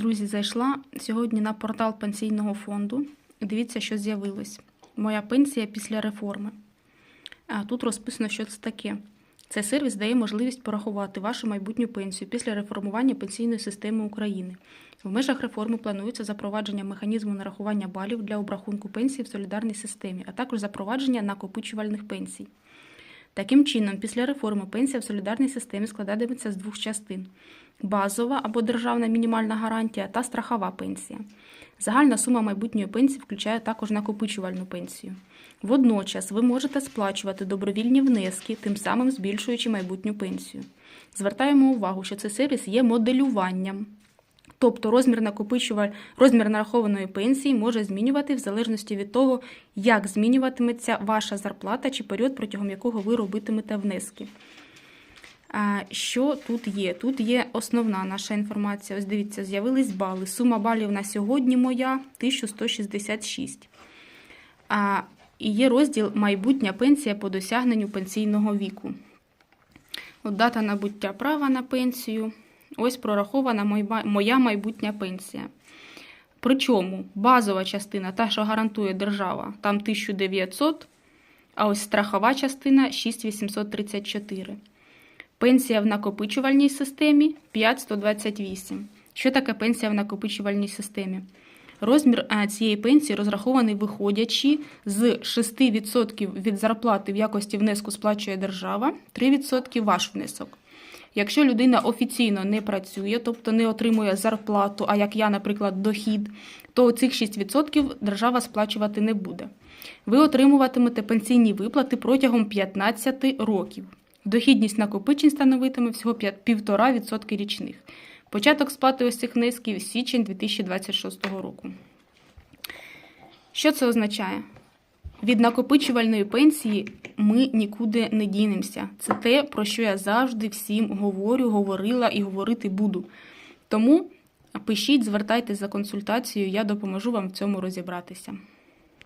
Друзі, зайшла сьогодні на портал пенсійного фонду. Дивіться, що з'явилось. Моя пенсія після реформи. А тут розписано, що це таке. Цей сервіс дає можливість порахувати вашу майбутню пенсію після реформування пенсійної системи України. В межах реформи планується запровадження механізму нарахування балів для обрахунку пенсії в солідарній системі, а також запровадження накопичувальних пенсій. Таким чином, після реформи пенсія в солідарній системі складатиметься з двох частин: базова або державна мінімальна гарантія та страхова пенсія. Загальна сума майбутньої пенсії включає також накопичувальну пенсію. Водночас ви можете сплачувати добровільні внески, тим самим збільшуючи майбутню пенсію. Звертаємо увагу, що цей сервіс є моделюванням. Тобто розмір накопичуваль... розмір нарахованої пенсії може змінювати в залежності від того, як змінюватиметься ваша зарплата чи період, протягом якого ви робитимете внески. Що тут є? Тут є основна наша інформація. Ось дивіться, з'явились бали. Сума балів на сьогодні моя 1166. А, І є розділ Майбутня пенсія по досягненню пенсійного віку. От дата набуття права на пенсію. Ось прорахована моя майбутня пенсія. Причому базова частина, та, що гарантує держава, там 1900, а ось страхова частина 6834. Пенсія в накопичувальній системі 5128. Що таке пенсія в накопичувальній системі? Розмір е, цієї пенсії розрахований виходячи з 6% від зарплати в якості внеску сплачує держава, 3% ваш внесок. Якщо людина офіційно не працює, тобто не отримує зарплату, а як я, наприклад, дохід, то цих 6% держава сплачувати не буде. Ви отримуватимете пенсійні виплати протягом 15 років. Дохідність накопичень становитиме всього 1,5% річних. Початок сплати ось цих внесків січень 2026 року. Що це означає? Від накопичувальної пенсії ми нікуди не дінемося. Це те, про що я завжди всім говорю, говорила і говорити буду. Тому пишіть, звертайтеся за консультацією, я допоможу вам в цьому розібратися.